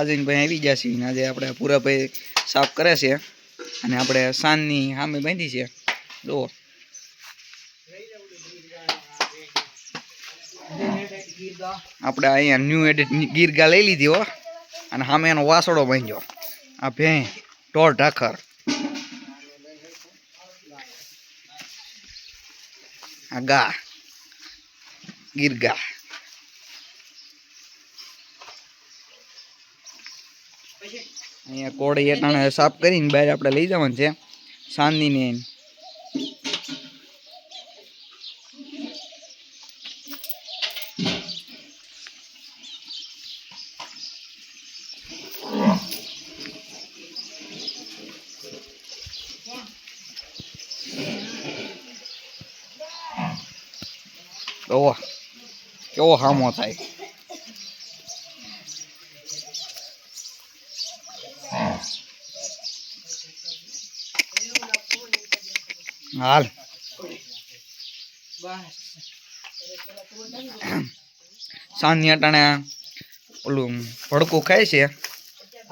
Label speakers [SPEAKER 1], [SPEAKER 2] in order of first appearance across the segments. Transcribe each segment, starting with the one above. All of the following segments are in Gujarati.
[SPEAKER 1] તાજીનભાઈ આવી ગયા આજે આપણે પૂરાભાઈ સાફ કરે છે અને આપણે સાંજની સામે બાંધી છે. જુઓ. આપણે અહીંયા ન્યૂ એડિટ ગીરગા લઈ લીધી હો. અને સામે એનો વાસડો બાંધ્યો. આ ભે ઢોર, ઢાખર. આ ગા. ગીરગા. અહીંયા કોળી એટાણે સાફ કરીને બહાર આપણે લઈ જવાનું છે. સાંદીને ને ઓહ. કેવો હામો થાય. હાલ. સાંજની અટાણે ઓલું ભડકું ખાય છે.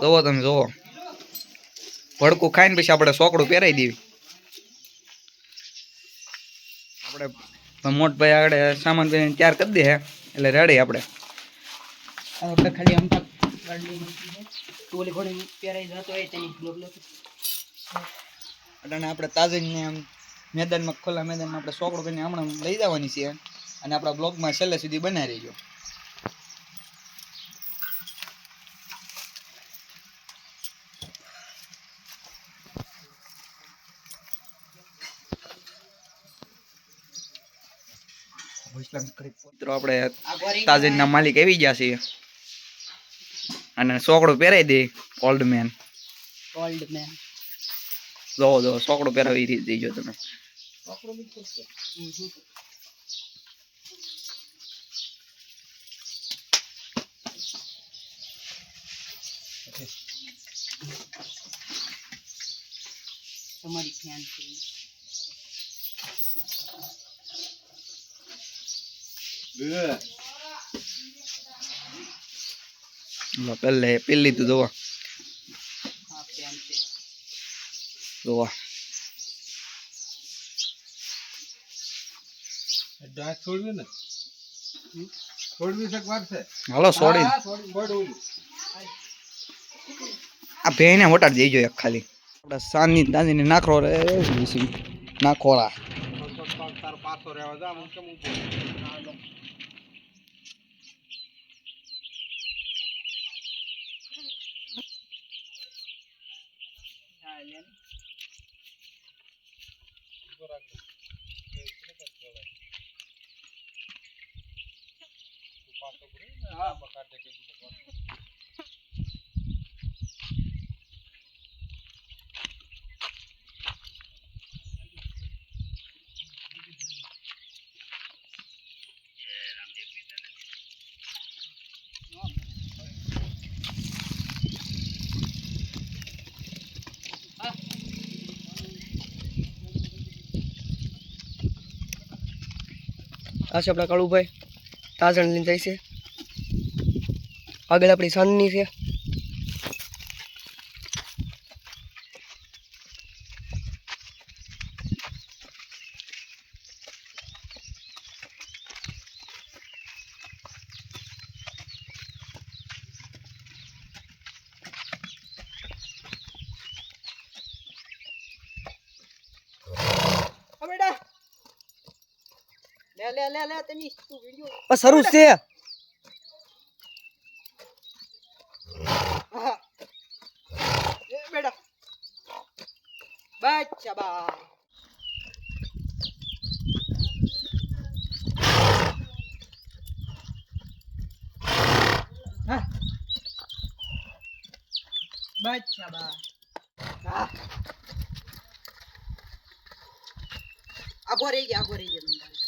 [SPEAKER 1] જોવો તમે જોવો. ભડકું ખાઈને પછી આપણે સોકડું પહેરાવી દેવી. આપણે મોટભાઈ આગળ સામાન પહેરીને તૈયાર કરી દે એટલે રેડી આપણે.
[SPEAKER 2] આપણે ખાલી આમ તક ગાડી ટોલી ઘોડી પહેરાઈ જતો હોય તેની બ્લોક બ્લોક
[SPEAKER 1] અટાણે આપણે તાજે આમ મેદાનમાં ખુલ્લા મેદાનમાં આપણે સોકડો કરીને હમણાં લઈ જવાની છે અને આપણા બ્લોગમાં છેલ્લે સુધી બનાવી રહીજો. મિત્રો આપણે તાજનના માલિક આવી ગયા છે અને સોકડો પહેરાઈ દે ઓલ્ડ મેન
[SPEAKER 2] ઓલ્ડ મેન
[SPEAKER 1] જોવો જોવો સોકડો પહેરાવી દેજો તમે.
[SPEAKER 2] તમારી ફેન છે.
[SPEAKER 1] લો પેલી તું જોવા
[SPEAKER 2] હા ફેન છે
[SPEAKER 1] જોવા
[SPEAKER 3] છોડવી ને? છોડવી છે છે?
[SPEAKER 1] હાલો
[SPEAKER 3] છોડી.
[SPEAKER 1] આ ભેને વટાડી દેજો એક ખાલી. આપણે સાંજની દાદીને નાખરો રે નાખોરા
[SPEAKER 3] તાર પાછો રહેવા જા મને કેમ ઊભો?
[SPEAKER 2] હા લે
[SPEAKER 3] ઊભો આ.
[SPEAKER 2] છે આપણા કાળુભાઈ તાજણ લઈને જાય છે આગળ આપણી સાનની છે લે લે લે લે તેની તું વિડિયો? શરૂ છે. બેટા. બચ્ચા બા હા. બચ્ચા બા હા. આગો રહી ગયા આગો રહી ગયા.